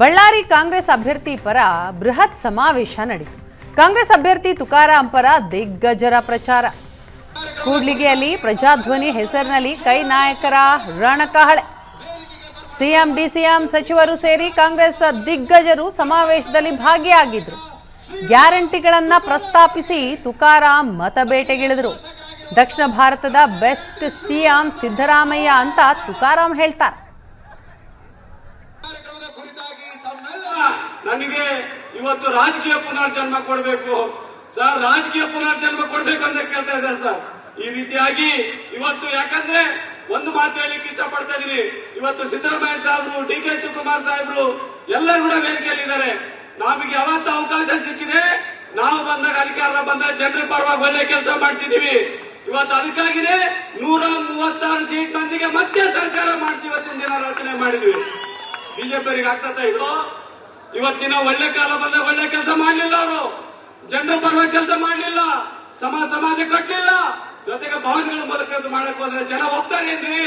ಬಳ್ಳಾರಿ ಕಾಂಗ್ರೆಸ್ ಅಭ್ಯರ್ಥಿ ಪರ ಬೃಹತ್ ಸಮಾವೇಶ ನಡೆಯಿತು. ಕಾಂಗ್ರೆಸ್ ಅಭ್ಯರ್ಥಿ ತುಕಾರಾಂ ಪರ ದಿಗ್ಗಜರ ಪ್ರಚಾರ. ಕೂಡ್ಲಿಗೆಯಲ್ಲಿ ಪ್ರಜಾಧ್ವನಿ ಹೆಸರಿನಲ್ಲಿ ಕೈ ನಾಯಕರ ರಣಕಹಳೆ. ಸಿಎಂ, ಡಿಸಿಎಂ ಸಚಿವರು ಸೇರಿ ಕಾಂಗ್ರೆಸ್ ದಿಗ್ಗಜರು ಸಮಾವೇಶದಲ್ಲಿ ಭಾಗಿಯಾಗಿದ್ರು. ಗ್ಯಾರಂಟಿಗಳನ್ನ ಪ್ರಸ್ತಾಪಿಸಿ ತುಕಾರಾಂ ಮತಬೇಟೆಗಿಳಿದ್ರು. ದಕ್ಷಿಣ ಭಾರತದ ಬೆಸ್ಟ್ ಸಿಎಂ ಸಿದ್ದರಾಮಯ್ಯ ಅಂತ ತುಕಾರಾಂ ಹೇಳ್ತಾರೆ. ನನಗೆ ಇವತ್ತು ರಾಜಕೀಯ ಪುನರ್ಜನ್ಮ ಕೊಡಬೇಕು. ಸರ್, ರಾಜಕೀಯ ಪುನರ್ಜನ್ಮ ಕೊಡ್ಬೇಕು ಅಂತ ಕೇಳ್ತಾ ಇದ್ದಾರೆ ಸರ್. ಈ ರೀತಿಯಾಗಿ ಇವತ್ತು ಯಾಕಂದ್ರೆ ಒಂದು ಮಾತು ಹೇಳಿಕ್ಕೆ ಇಷ್ಟಪಡ್ತಾ ಇದೀನಿ. ಇವತ್ತು ಸಿದ್ದರಾಮಯ್ಯ ಸಾಹೇಬ್ರು ಡಿ ಕೆ ಶಿವಕುಮಾರ್ ಸಾಹೇಬ್ರು ಎಲ್ಲರೂ ಕೂಡ ವೇದಿಕೆಯಲ್ಲಿದ್ದಾರೆ. ನಮಗೆ ಯಾವತ್ತು ಅವಕಾಶ ಸಿಕ್ಕಿದೆ. ನಾವು ಬಂದಾಗ ಅಧಿಕಾರ ಬಂದಾಗ ಜನರ ಪರವಾಗಿ ಒಳ್ಳೆ ಕೆಲಸ ಮಾಡ್ತಿದೀವಿ ಇವತ್ತು ಅದಕ್ಕಾಗಿದೆ ನೂರ ಮೂವತ್ತಾರು ಸೀಟ್ ಮಂದಿಗೆ ಮತ್ತೆ ಸರ್ಕಾರ ಮಾಡಿಸಿ ಇವತ್ತಿನ ದಿನ ರಚನೆ ಮಾಡಿದ್ವಿ. ಬಿಜೆಪಿಯವರಿಗೆ ಆಗ್ತಾ ಇದು ಇವತ್ತಿನ ಒಳ್ಳೆ ಕಾಲ ಬಂದ ಒಳ್ಳೆ ಕೆಲಸ ಮಾಡಲಿಲ್ಲ ಅವರು. ಜನರ ಪರವಾಗಿ ಕೆಲಸ ಮಾಡಲಿಲ್ಲ. ಸಮಾಜ ಸಮಾಜ ಕಟ್ಟಲಿಲ್ಲ ಜೊತೆಗೆ ಭಾವನೆಗಳ ಮೂಲಕ ಮಾಡಕ್ ಹೋದ್ರೆ ಜನ ಒಪ್ತಾರೆ ಅಂದ್ರಿ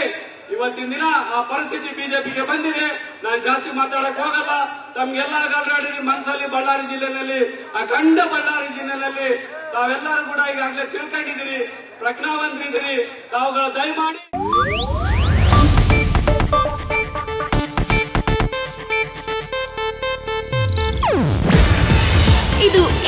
ಇವತ್ತಿನ ದಿನ ಆ ಪರಿಸ್ಥಿತಿ ಬಿಜೆಪಿಗೆ ಬಂದಿದೆ. ನಾನು ಜಾಸ್ತಿ ಮಾತಾಡಕ್ ಹೋಗಲ್ಲ. ತಮ್ಗೆಲ್ಲ ಗಲ್ರಾಡಿ ಮನಸ್ಸಲ್ಲಿ ಬಳ್ಳಾರಿ ಜಿಲ್ಲೆನಲ್ಲಿ ಅಖಂಡ ಬಳ್ಳಾರಿ ಜಿಲ್ಲೆನಲ್ಲಿ ತಾವೆಲ್ಲರೂ ಕೂಡ ಈಗಾಗಲೇ ತಿಳ್ಕೊಂಡಿದ್ದೀರಿ. ಪ್ರಜ್ಞಾವಂತರಿದ್ದೀರಿ. ತಾವುಗಳ ದಯಮಾಡಿ